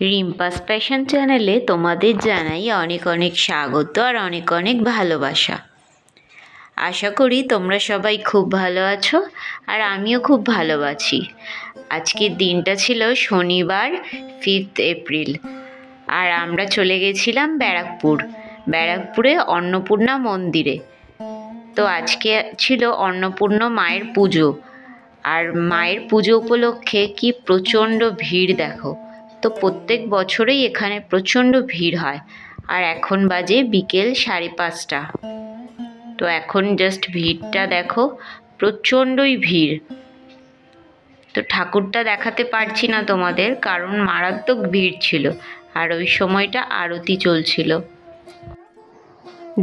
রিম্পাস passion চ্যানেলে তোমাদের জানাই অনেক অনেক স্বাগত আর অনেক অনেক ভালোবাসা। আশা করি তোমরা সবাই খুব ভালো আছো আর আমিও খুব ভালো আছি। আজকের দিনটা ছিল শনিবার ফিফথ এপ্রিল আর আমরা চলে গেছিলাম ব্যারাকপুর। ব্যারাকপুরে অন্নপূর্ণা মন্দিরে। তো আজকে ছিল অন্নপূর্ণা মায়ের পুজো। আর মায়ের পুজো উপলক্ষে কি প্রচণ্ড ভিড় দেখো। তো প্রত্যেক বছরেই এখানে প্রচণ্ড ভিড় হয়। আর এখন বাজে বিকেল সাড়ে পাঁচটা। তো এখন জাস্ট ভিড়টা দেখো, প্রচণ্ডই ভিড়। তো ঠাকুরটা দেখাতে পারছি না তোমাদের, কারণ মারাত্মক ভিড় ছিল। আর ওই সময়টা আরতি চলছিল।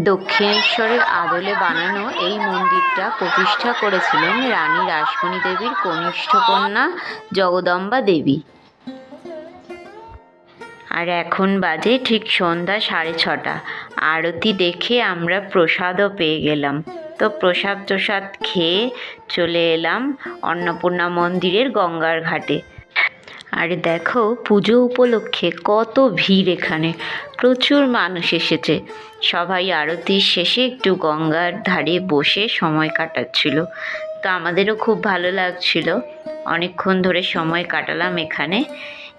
দক্ষিণেশ্বরের আদলে বানানো এই মন্দিরটা প্রতিষ্ঠা করেছিলেন রানী রাসমণি দেবীর কনিষ্ঠ কন্যা জগদম্বা দেবী। আর এখন বাজে ঠিক সন্ধ্যা সাড়ে ছটা। আরতি দেখে আমরা প্রসাদও পেয়ে গেলাম। তো প্রসাদ প্রসাদ খেয়ে চলে এলাম অন্নপূর্ণা মন্দিরের গঙ্গার ঘাটে। আর দেখো পুজো উপলক্ষে কত ভিড় এখানে। প্রচুর মানুষ এসেছে। সবাই আরতির শেষে একটু গঙ্গার ধারে বসে সময় কাটাচ্ছিল। তো আমাদেরও খুব ভালো লাগছিল। অনেকক্ষণ ধরে সময় কাটালাম এখানে।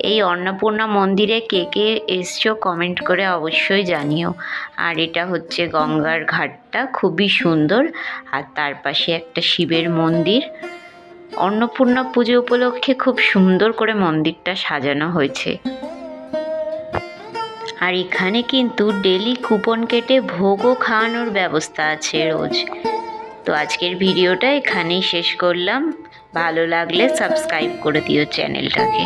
এই অন্নপূর্ণা মন্দিরে কে কে এসছো কমেন্ট করে অবশ্যই জানিও। আর এটা হচ্ছে গঙ্গার ঘাটটা, খুবই সুন্দর। আর তার পাশে একটা শিবের মন্দির। অন্নপূর্ণা পুজো উপলক্ষে খুব সুন্দর করে মন্দিরটা সাজানো হয়েছে। আর এখানে কিন্তু ডেলি কুপন কেটে ভোগও খাওয়ানোর ব্যবস্থা আছে রোজ। তো আজকের ভিডিওটা এখানেই শেষ করলাম। ভালো লাগলে সাবস্ক্রাইব করে দিও চ্যানেলটাকে।